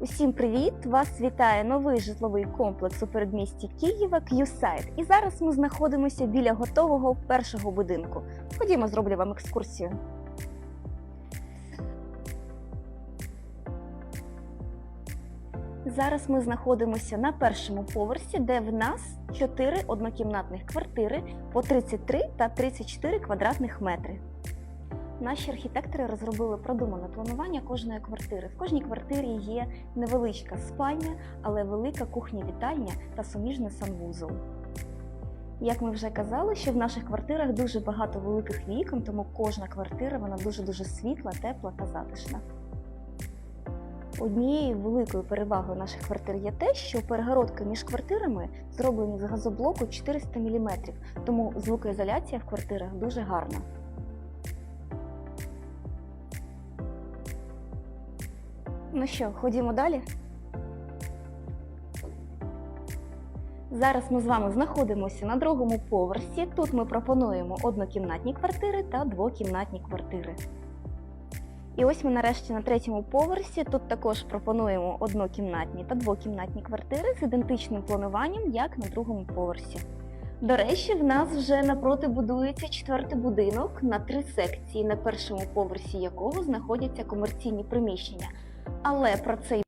Усім привіт! Вас вітає новий житловий комплекс у передмісті Києва К'юсайт. І зараз ми знаходимося біля готового першого будинку. Ходімо, зроблю вам екскурсію. Зараз ми знаходимося на першому поверсі, де в нас 4 однокімнатних квартири по 33 та 34 квадратних метри. Наші архітектори розробили продумане планування кожної квартири. В кожній квартирі є невеличка спальня, але велика кухня-вітальня та суміжний санвузол. Як ми вже казали, що в наших квартирах дуже багато великих вікон, тому кожна квартира вона дуже-дуже світла, тепла та затишна. Однією великою перевагою наших квартир є те, що перегородки між квартирами зроблені з газоблоку 400 мм, тому звукоізоляція в квартирах дуже гарна. Ну що, ходімо далі. Зараз ми з вами знаходимося на другому поверсі. Тут ми пропонуємо однокімнатні квартири та двокімнатні квартири. І ось ми нарешті на третьому поверсі. Тут також пропонуємо однокімнатні та двокімнатні квартири з ідентичним плануванням, як на другому поверсі. До речі, в нас вже напроти будується четвертий будинок на три секції, на першому поверсі якого знаходяться комерційні приміщення. Але про цей